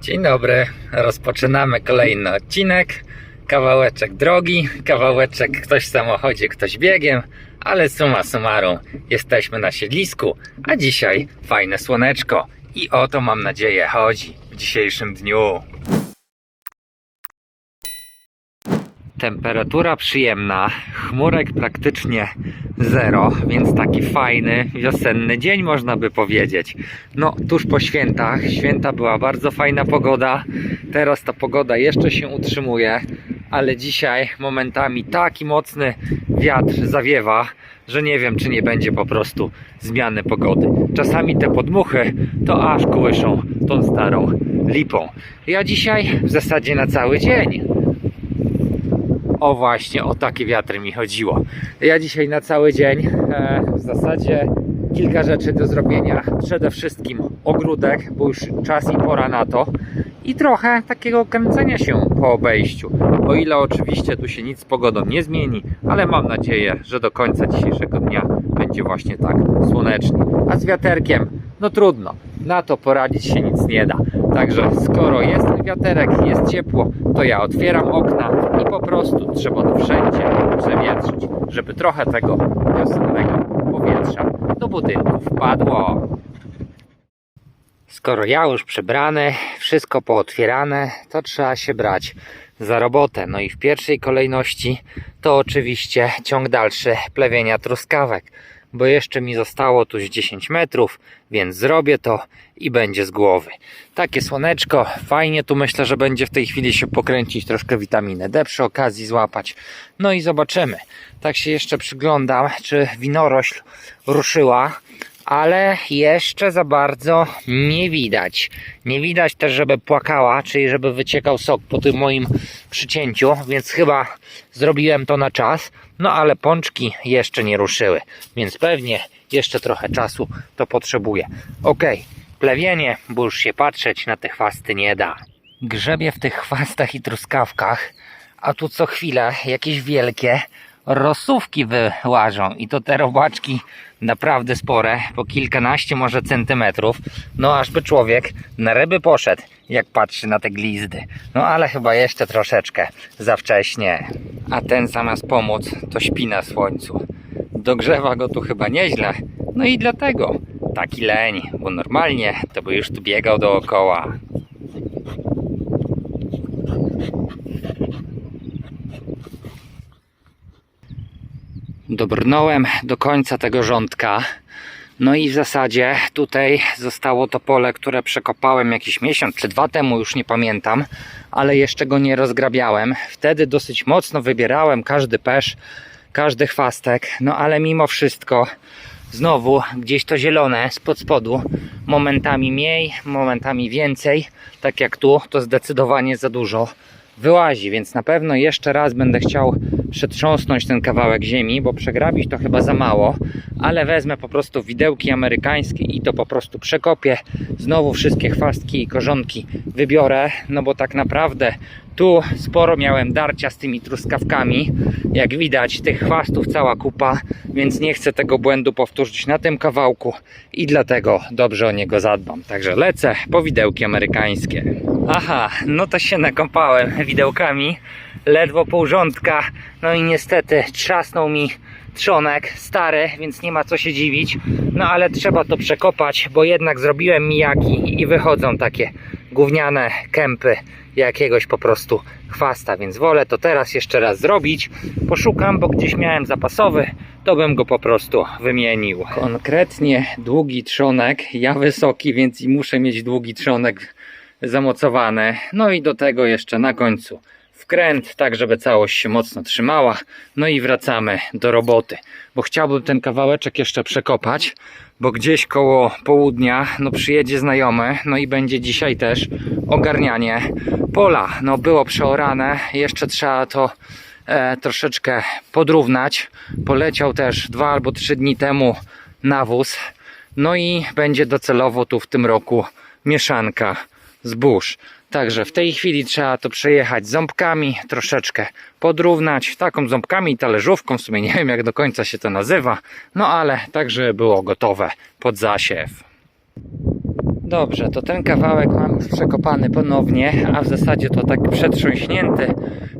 Dzień dobry, rozpoczynamy kolejny odcinek. Kawałeczek drogi, kawałeczek ktoś w samochodzie, ktoś biegiem, ale summa summarum jesteśmy na siedlisku, a dzisiaj fajne słoneczko i o to mam nadzieję chodzi w dzisiejszym dniu. Temperatura przyjemna, chmurek praktycznie zero, więc taki fajny wiosenny dzień można by powiedzieć. No, tuż po świętach, święta była bardzo fajna pogoda, teraz ta pogoda jeszcze się utrzymuje, ale dzisiaj momentami taki mocny wiatr zawiewa, że nie wiem, czy nie będzie po prostu zmiany pogody. Czasami te podmuchy to aż kołyszą tą starą lipą. Ja dzisiaj w zasadzie na cały dzień o właśnie, o takie wiatry mi chodziło. Ja dzisiaj na cały dzień e, w zasadzie kilka rzeczy do zrobienia. Przede wszystkim ogródek, bo już czas i pora na to. I trochę takiego kręcenia się po obejściu. O ile oczywiście tu się nic z pogodą nie zmieni, ale mam nadzieję, że do końca dzisiejszego dnia będzie właśnie tak słonecznie. A z wiaterkiem, no trudno. Na to poradzić się nic nie da. Także skoro jest wiaterek, jest ciepło, to ja otwieram okna i po prostu trzeba to wszędzie przewietrzyć, żeby trochę tego wiosennego powietrza do budynku wpadło. Skoro ja już przebrany, wszystko pootwierane, to trzeba się brać za robotę. No i w pierwszej kolejności to oczywiście ciąg dalszy plewienia truskawek, bo jeszcze mi zostało tu z 10 metrów, więc zrobię to i będzie z głowy. Takie słoneczko, fajnie tu myślę, że będzie w tej chwili się pokręcić, troszkę witaminę D przy okazji złapać. No i zobaczymy. Tak się jeszcze przyglądam, czy winorośl ruszyła ale jeszcze za bardzo nie widać. Nie widać też, żeby płakała, czyli żeby wyciekał sok po tym moim przycięciu, więc chyba zrobiłem to na czas. No ale pączki jeszcze nie ruszyły, więc pewnie jeszcze trochę czasu to potrzebuję. Ok, plewienie, bo już się patrzeć na te chwasty nie da. Grzebie w tych chwastach i truskawkach, a tu co chwilę jakieś wielkie rosówki wyłażą i to te robaczki naprawdę spore, po kilkanaście może centymetrów, no aż by człowiek na ryby poszedł, jak patrzy na te glizdy. No ale chyba jeszcze troszeczkę za wcześnie. A ten zamiast pomóc, to śpi na słońcu. Dogrzewa go tu chyba nieźle, no i dlatego taki leń, bo normalnie to by już tu biegał dookoła. Dobrnąłem do końca tego rządka. No i w zasadzie tutaj zostało to pole, które przekopałem jakiś miesiąc czy dwa temu, już nie pamiętam, ale jeszcze go nie rozgrabiałem. Wtedy dosyć mocno wybierałem każdy pesz, każdy chwastek, no ale mimo wszystko znowu gdzieś to zielone spod spodu, momentami mniej, momentami więcej, tak jak tu, to zdecydowanie za dużo wyłazi, więc na pewno jeszcze raz będę chciał przetrząsnąć ten kawałek ziemi, bo przegrabić to chyba za mało, ale wezmę po prostu widełki amerykańskie i to po prostu przekopię. Znowu wszystkie chwastki i korzonki wybiorę, no bo tak naprawdę tu sporo miałem darcia z tymi truskawkami. Jak widać, tych chwastów cała kupa, więc nie chcę tego błędu powtórzyć na tym kawałku i dlatego dobrze o niego zadbam. Także lecę po widełki amerykańskie. Aha, no to się nakąpałem widełkami, ledwo pół rządka, no i niestety trzasnął mi trzonek stary, więc nie ma co się dziwić. No ale trzeba to przekopać, bo jednak zrobiłem mijaki i wychodzą takie gówniane kępy jakiegoś po prostu chwasta, więc wolę to teraz jeszcze raz zrobić. Poszukam, bo gdzieś miałem zapasowy, to bym go po prostu wymienił. Konkretnie długi trzonek, ja wysoki, więc i muszę mieć długi trzonek zamocowany. No i do tego jeszcze na końcu wkręt, tak żeby całość się mocno trzymała. No i wracamy do roboty, bo chciałbym ten kawałeczek jeszcze przekopać, bo gdzieś koło południa no przyjedzie znajomy, no i będzie dzisiaj też ogarnianie pola. No było przeorane, jeszcze trzeba to e, troszeczkę podrównać. Poleciał też dwa albo trzy dni temu nawóz. No i będzie docelowo tu w tym roku mieszanka zbóż. Także w tej chwili trzeba to przejechać ząbkami, troszeczkę podrównać, taką ząbkami i talerzówką, w sumie nie wiem jak do końca się to nazywa, no ale tak, żeby było gotowe pod zasiew. Dobrze, to ten kawałek mam już przekopany ponownie, a w zasadzie to tak przetrząśnięty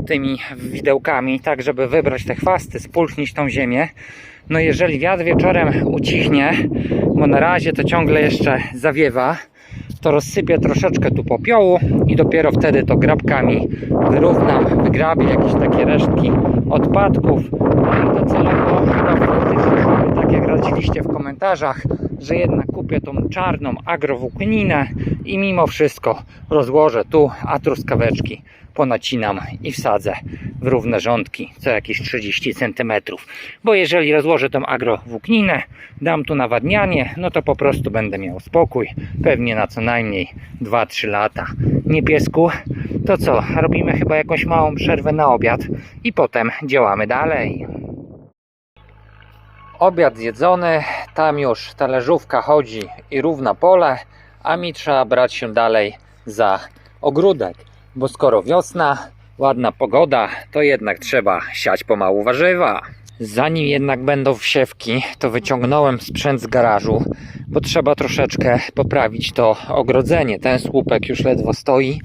tymi widełkami, tak żeby wybrać te chwasty, spulchnić tą ziemię. No jeżeli wiatr wieczorem ucichnie, bo na razie to ciągle jeszcze zawiewa, to rozsypię troszeczkę tu popiołu i dopiero wtedy to grabkami wyrównam, wygrabię jakieś takie resztki odpadków. Docelowo chyba zrobię tak jak radziliście w komentarzach, że jednak kupię tą czarną agrowłókninę i mimo wszystko rozłożę tu, a truskaweczki ponacinam i wsadzę w równe rządki co jakieś 30 cm. Bo jeżeli rozłożę tą agrowłókninę, dam tu nawadnianie, no to po prostu będę miał spokój, pewnie na co najmniej 2-3 lata. Nie piesku, to co, robimy chyba jakąś małą przerwę na obiad i potem działamy dalej. Obiad zjedzony, tam już talerzówka chodzi i równa pole, a mi trzeba brać się dalej za ogródek, bo skoro wiosna, ładna pogoda, to jednak trzeba siać pomału warzywa. Zanim jednak będą wsiewki, to wyciągnąłem sprzęt z garażu, bo trzeba troszeczkę poprawić to ogrodzenie. Ten słupek już ledwo stoi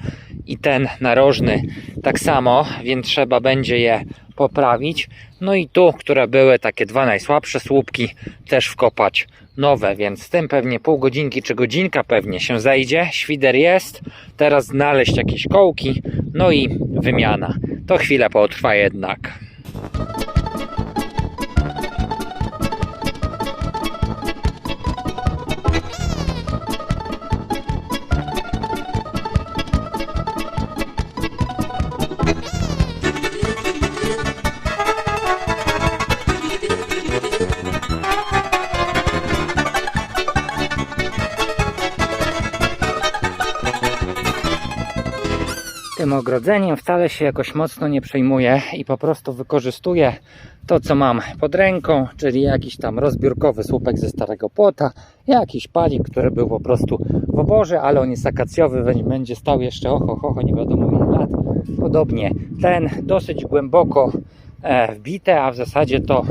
i ten narożny tak samo, więc trzeba będzie je poprawić. No i tu, które były takie dwa najsłabsze słupki, też wkopać nowe, więc z tym pewnie pół godzinki czy godzinka pewnie się zejdzie. Świder jest, teraz znaleźć jakieś kołki, no i wymiana. To chwilę potrwa jednak. Ogrodzeniem wcale się jakoś mocno nie przejmuję i po prostu wykorzystuję to, co mam pod ręką, czyli jakiś tam rozbiórkowy słupek ze starego płota, jakiś palik, który był po prostu w oborze, ale on jest akacjowy, będzie- stał jeszcze oho, oho, nie wiadomo ile lat. Podobnie ten dosyć głęboko e, wbite, a w zasadzie to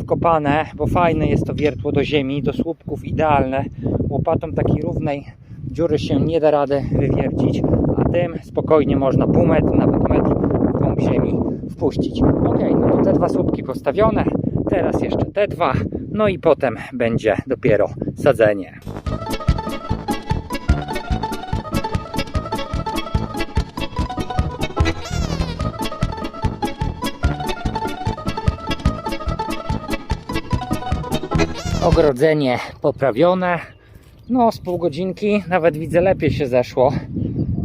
wkopane, bo fajne jest to wiertło do ziemi, do słupków idealne. Łopatą takiej równej dziury się nie da rady wywiercić, tym spokojnie można pół metra, nawet metr głąb ziemi wpuścić. Ok, no to te dwa słupki postawione, teraz jeszcze te dwa, no i potem będzie dopiero sadzenie. Ogrodzenie poprawione. No, z pół godzinki, nawet widzę lepiej się zeszło,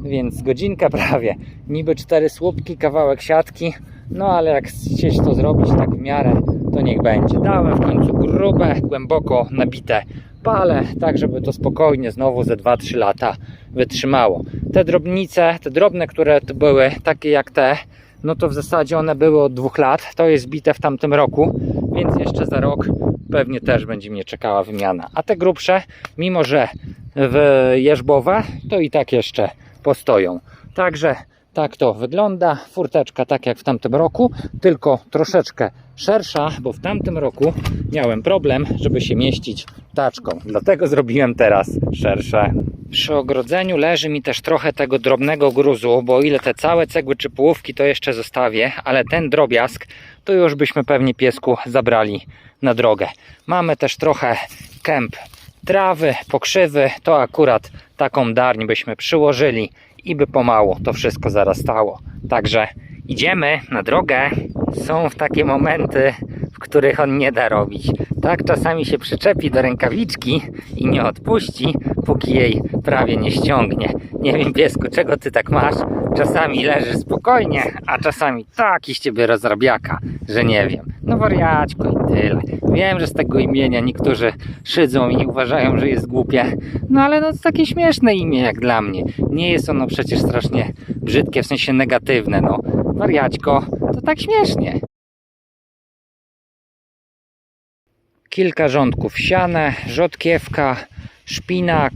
więc godzinka prawie. Niby cztery słupki, kawałek siatki, no ale jak chcieć to zrobić tak w miarę, to niech będzie. Dałem w końcu grube, głęboko nabite pale, tak żeby to spokojnie znowu ze 2-3 lata wytrzymało. Te drobnice, te drobne, które tu były, takie jak te, no to w zasadzie one były od dwóch lat. To jest bite w tamtym roku, więc jeszcze za rok pewnie też będzie mnie czekała wymiana. A te grubsze, mimo że w jeżbowe, to i tak jeszcze postoją. Także tak to wygląda. Furteczka tak jak w tamtym roku, tylko troszeczkę szersza, bo w tamtym roku miałem problem, żeby się mieścić taczką. Dlatego zrobiłem teraz szersze. Przy ogrodzeniu leży mi też trochę tego drobnego gruzu, bo o ile te całe cegły czy połówki to jeszcze zostawię, ale ten drobiazg to już byśmy pewnie piesku zabrali na drogę. Mamy też trochę kęp trawy, pokrzywy, to akurat taką darń byśmy przyłożyli i by pomału to wszystko zarastało. Także idziemy na drogę. Są w takie momenty, w których on nie da robić. Tak czasami się przyczepi do rękawiczki i nie odpuści, póki jej prawie nie ściągnie. Nie wiem, piesku, czego ty tak masz? Czasami leżysz spokojnie, a czasami taki z ciebie rozrabiaka, że nie wiem. No wariaćku i tyle. Wiem, że z tego imienia niektórzy szydzą i uważają, że jest głupie. No ale no to takie śmieszne imię jak dla mnie. Nie jest ono przecież strasznie brzydkie, w sensie negatywne. No wariaćko, to tak śmiesznie. Kilka rządków siane, rzodkiewka, szpinak,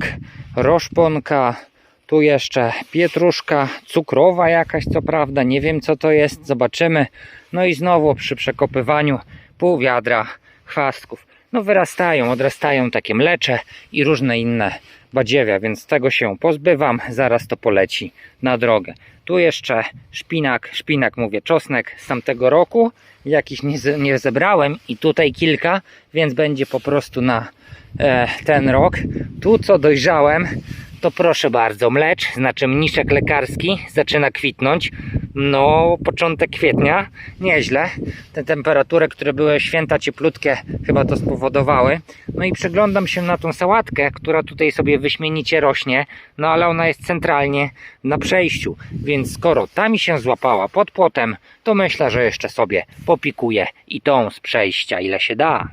roszponka, tu jeszcze pietruszka, cukrowa jakaś co prawda, nie wiem co to jest, zobaczymy. No i znowu przy przekopywaniu pół wiadra chwastków. No wyrastają, odrastają takie mlecze i różne inne badziewia, więc tego się pozbywam, zaraz to poleci na drogę. Tu jeszcze szpinak, szpinak mówię, czosnek z tamtego roku, jakiś nie, nie zebrałem i tutaj kilka, więc będzie po prostu na e, ten rok. Tu co dojrzałem, to proszę bardzo, mlecz, znaczy mniszek lekarski zaczyna kwitnąć. No, początek kwietnia, nieźle. Te temperatury, które były święta cieplutkie, chyba to spowodowały. No i przyglądam się na tą sałatkę, która tutaj sobie wyśmienicie rośnie, no ale ona jest centralnie na przejściu, więc skoro ta mi się złapała pod płotem, to myślę, że jeszcze sobie popikuję i tą z przejścia, ile się da.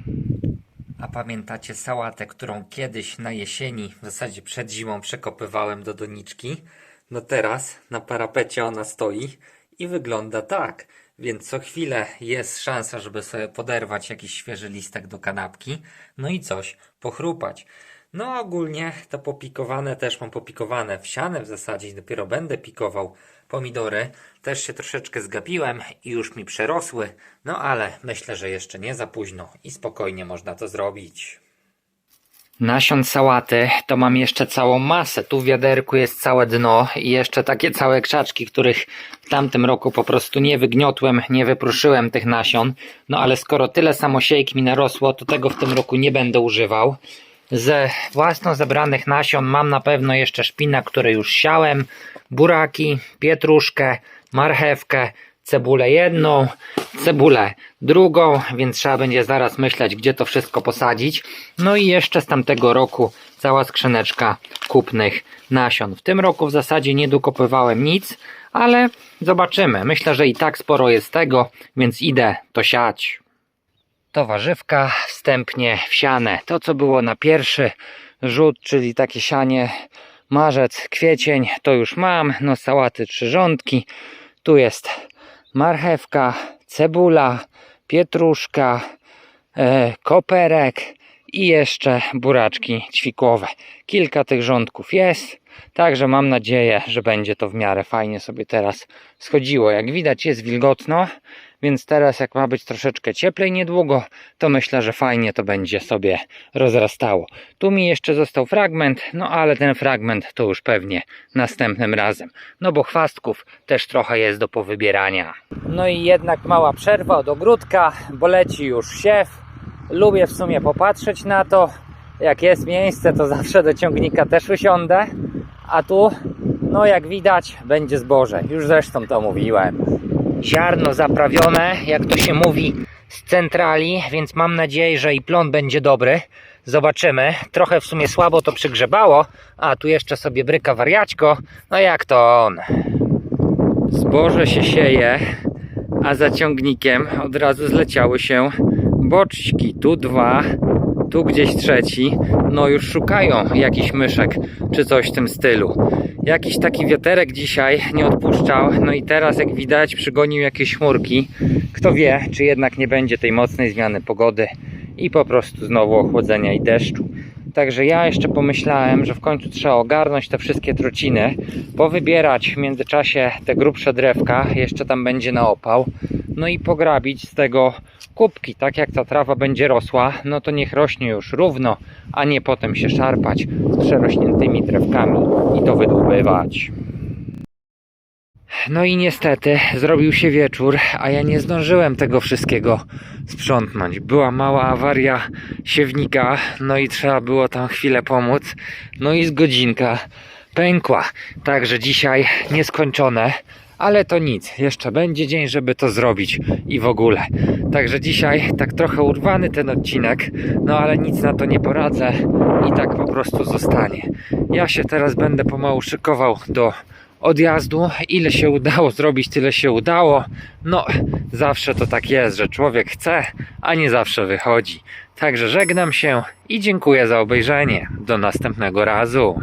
A pamiętacie sałatę, którą kiedyś na jesieni, w zasadzie przed zimą przekopywałem do doniczki? No teraz na parapecie ona stoi i wygląda tak. Więc co chwilę jest szansa, żeby sobie poderwać jakiś świeży listek do kanapki, no i coś pochrupać. No ogólnie to popikowane też mam popikowane wsiane w zasadzie, dopiero będę pikował pomidory. Też się troszeczkę zgapiłem i już mi przerosły, no ale myślę, że jeszcze nie za późno i spokojnie można to zrobić. Nasion sałaty to mam jeszcze całą masę. Tu w wiaderku jest całe dno i jeszcze takie całe krzaczki, których w tamtym roku po prostu nie wygniotłem, nie wypruszyłem tych nasion. No ale skoro tyle samosiejk mi narosło, to tego w tym roku nie będę używał. Ze własno zebranych nasion mam na pewno jeszcze szpinak, który już siałem, buraki, pietruszkę, marchewkę, cebulę jedną, cebulę drugą, więc trzeba będzie zaraz myśleć, gdzie to wszystko posadzić. No i jeszcze z tamtego roku cała skrzyneczka kupnych nasion. W tym roku w zasadzie nie dokopywałem nic, ale zobaczymy. Myślę, że i tak sporo jest tego, więc idę to siać. To warzywka wstępnie wsiane. To co było na pierwszy rzut, czyli takie sianie marzec, kwiecień, to już mam. No sałaty trzy rządki. Tu jest marchewka, cebula, pietruszka, e, koperek i jeszcze buraczki ćwikłowe. Kilka tych rządków jest, także mam nadzieję, że będzie to w miarę fajnie sobie teraz schodziło. Jak widać jest wilgotno, więc teraz jak ma być troszeczkę cieplej niedługo, to myślę, że fajnie to będzie sobie rozrastało. Tu mi jeszcze został fragment, no ale ten fragment to już pewnie następnym razem. No bo chwastków też trochę jest do powybierania. No i jednak mała przerwa od ogródka, bo leci już siew. Lubię w sumie popatrzeć na to. Jak jest miejsce, to zawsze do ciągnika też usiądę. A tu, no jak widać, będzie zboże. Już zresztą to mówiłem. Ziarno zaprawione, jak to się mówi, z centrali, więc mam nadzieję, że i plon będzie dobry. Zobaczymy. Trochę w sumie słabo to przygrzebało, a tu jeszcze sobie bryka wariaćko. No jak to on. Zboże się sieje, a za ciągnikiem od razu zleciały się boczki. Tu dwa, tu gdzieś trzeci. No już szukają jakiś myszek czy coś w tym stylu. Jakiś taki wiaterek dzisiaj nie odpuszczał. No i teraz jak widać przygonił jakieś chmurki. Kto wie, czy jednak nie będzie tej mocnej zmiany pogody i po prostu znowu ochłodzenia i deszczu. Także ja jeszcze pomyślałem, że w końcu trzeba ogarnąć te wszystkie trociny, powybierać w międzyczasie te grubsze drewka, jeszcze tam będzie na opał, no i pograbić z tego kubki, tak jak ta trawa będzie rosła, no to niech rośnie już równo, a nie potem się szarpać z przerośniętymi drewkami i to wydłubywać. No i niestety zrobił się wieczór, a ja nie zdążyłem tego wszystkiego sprzątnąć. Była mała awaria siewnika, no i trzeba było tam chwilę pomóc. No i z godzinka pękła. Także dzisiaj nieskończone, ale to nic. Jeszcze będzie dzień, żeby to zrobić i w ogóle. Także dzisiaj tak trochę urwany ten odcinek, no ale nic na to nie poradzę i tak po prostu zostanie. Ja się teraz będę pomału szykował do odjazdu. Ile się udało zrobić, tyle się udało. No, zawsze to tak jest, że człowiek chce, a nie zawsze wychodzi. Także żegnam się i dziękuję za obejrzenie. Do następnego razu.